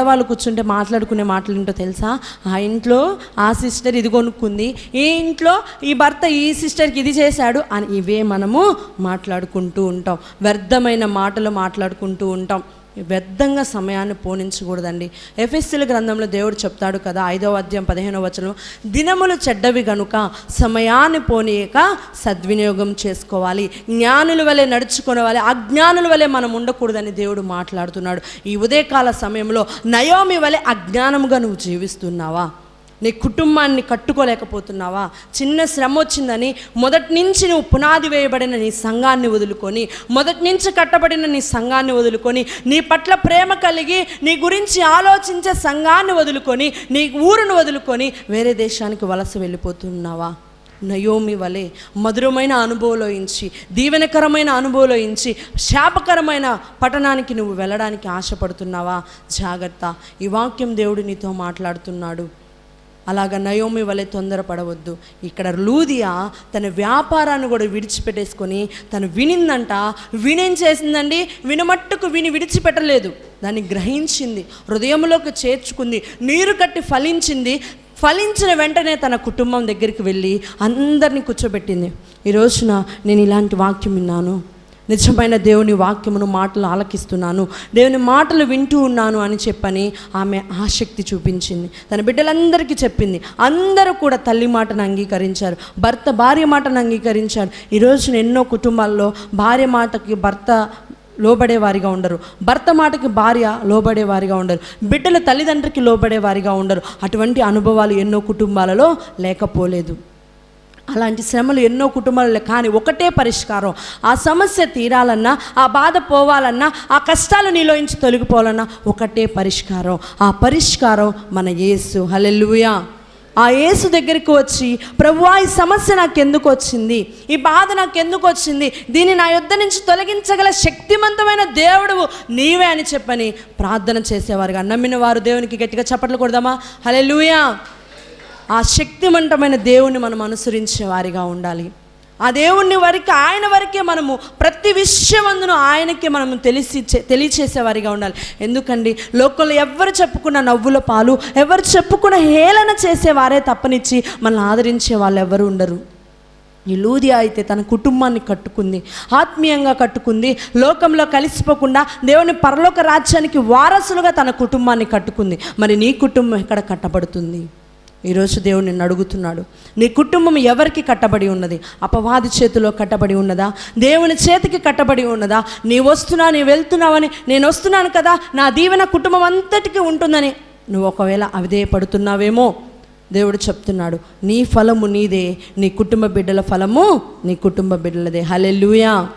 ఆడవాళ్ళు కూర్చుంటే మాట్లాడుకునే మాటలు ఏంటో తెలుసా? ఆ ఇంట్లో ఆ సిస్టర్ ఇది కొనుక్కుంది ఈ ఇంట్లో ఈ భర్త ఈ సిస్టర్కి ఇది చేశాడు అని ఇవే మనము మాట్లాడుకుంటూ ఉంటాం వ్యర్థమైన మాటలు మాట్లాడుకుంటూ ఉంటాం. వ్యర్థంగా సమయాన్ని పోనించకూడదండి. ఎఫ్ఎస్సీల గ్రంథంలో దేవుడు చెప్తాడు కదా ఐదవ అధ్యాయం పదిహేనవ వచనం దినములు చెడ్డవి గనుక సమయాన్ని పోనీయక సద్వినియోగం చేసుకోవాలి. జ్ఞానుల వలె నడుచుకోవాలి అజ్ఞానుల వలె మనం ఉండకూడదని దేవుడు మాట్లాడుతున్నాడు. ఈ ఉదయకాల సమయంలో నయోమి వలె అజ్ఞానముగా నువ్వు జీవిస్తున్నావా? నీ కుటుంబాన్ని కట్టుకోలేకపోతున్నావా? చిన్న శ్రమ వచ్చిందని మొదటి నుంచి నువ్వు పునాది వేయబడిన నీ సంఘాన్ని వదులుకొని మొదటి నుంచి కట్టబడిన నీ సంఘాన్ని వదులుకొని నీ పట్ల ప్రేమ కలిగి నీ గురించి ఆలోచించే సంఘాన్ని వదులుకొని నీ ఊరును వదులుకొని వేరే దేశానికి వలస వెళ్ళిపోతున్నావా? నయోమి వలె మధురమైన అనుభవంలోంచి దీవెనకరమైన అనుభవంలోంచి శాపకరమైన పట్టణానికి నువ్వు వెళ్ళడానికి ఆశపడుతున్నావా? జాగ్రత్త. ఈ వాక్యం దేవుడు నీతో మాట్లాడుతున్నాడు. అలాగ నయోమి వలె తొందరపడవద్దు. ఇక్కడ లూదియా తన వ్యాపారాన్ని కూడా విడిచిపెట్టేసుకొని తను వినిందంట వినేం చేసిందండి? వినమట్టుకు విని విడిచిపెట్టలేదు. దాన్ని గ్రహించింది హృదయంలోకి చేర్చుకుంది నీరు కట్టి ఫలించింది. ఫలించిన వెంటనే తన కుటుంబం దగ్గరికి వెళ్ళి అందరినీ కూర్చోబెట్టింది. ఈ రోజున నేను ఇలాంటి వాక్యం విన్నాను. నిజమైన దేవుని వాక్యమును మాటలు ఆలకిస్తున్నాను. దేవుని మాటలు వింటూ ఉన్నాను అని చెప్పని ఆమె ఆసక్తి చూపించింది. తన బిడ్డలందరికీ చెప్పింది. అందరూ కూడా తల్లి మాటను అంగీకరించారు. భర్త భార్య మాటను అంగీకరించారు. ఈరోజు ఎన్నో కుటుంబాల్లో భార్య మాటకి భర్త లోబడేవారిగా ఉండరు. భర్త మాటకి భార్య లోబడేవారిగా ఉండరు. బిడ్డల తల్లిదండ్రికి లోబడేవారిగా ఉండరు. అటువంటి అనుభవాలు ఎన్నో కుటుంబాలలో లేకపోలేదు. అలాంటి శ్రమలు ఎన్నో కుటుంబాలలో కానీ ఒకటే పరిష్కారం. ఆ సమస్య తీరాలన్నా ఆ బాధ పోవాలన్నా ఆ కష్టాలు నీలోంచి తొలగిపోవాలన్నా ఒకటే పరిష్కారం. ఆ పరిష్కారం మన యేసు. హల్లెలూయా. ఆ యేసు దగ్గరికి వచ్చి ప్రభువా ఈ సమస్య నాకు ఎందుకు వచ్చింది? ఈ బాధ నాకు ఎందుకు వచ్చింది? దీన్ని నా యొద్ద నుంచి తొలగించగల శక్తివంతమైన దేవుడు నీవే అని చెప్పని ప్రార్థన చేసేవారుగా. నమ్మిన వారు దేవునికి గట్టిగా చప్పట్లు కొడదామా? హల్లెలూయా. ఆ శక్తివంతమైన దేవుణ్ణి మనం అనుసరించే వారిగా ఉండాలి. ఆ దేవుణ్ణి వరకు ఆయన వరకే మనము ప్రతి విషయమందును ఆయనకే మనము తెలిసి తెలియచేసేవారిగా ఉండాలి. ఎందుకండి? లోకంలో ఎవరు చెప్పుకున్న నవ్వుల పాలు ఎవరు చెప్పుకున్న హేళన చేసేవారే తప్పనిచ్చి మనల్ని ఆదరించే వాళ్ళు ఎవరు ఉండరు. ఈ లూదియా అయితే తన కుటుంబాన్ని కట్టుకుంది ఆత్మీయంగా కట్టుకుంది లోకంలో కలిసిపోకుండా దేవుని పరలోక రాజ్యానికి వారసులుగా తన కుటుంబాన్ని కట్టుకుంది. మరి నీ కుటుంబం ఎక్కడ కట్టబడుతుంది? ఈరోజు దేవుడు నిన్ను అడుగుతున్నాడు. నీ కుటుంబం ఎవరికి కట్టబడి ఉన్నది? అపవాది చేతిలో కట్టబడి ఉన్నదా? దేవుని చేతికి కట్టబడి ఉన్నదా? నీ వస్తున్నా నీ వెళ్తున్నావని నేను వస్తున్నాను కదా నా దీవెన కుటుంబం అంతటికి ఉంటుందని నువ్వు ఒకవేళ అవిదే పడుతున్నావేమో దేవుడు చెప్తున్నాడు నీ ఫలము నీదే నీ కుటుంబ బిడ్డల ఫలము నీ కుటుంబ బిడ్డలదే. హలెలుయా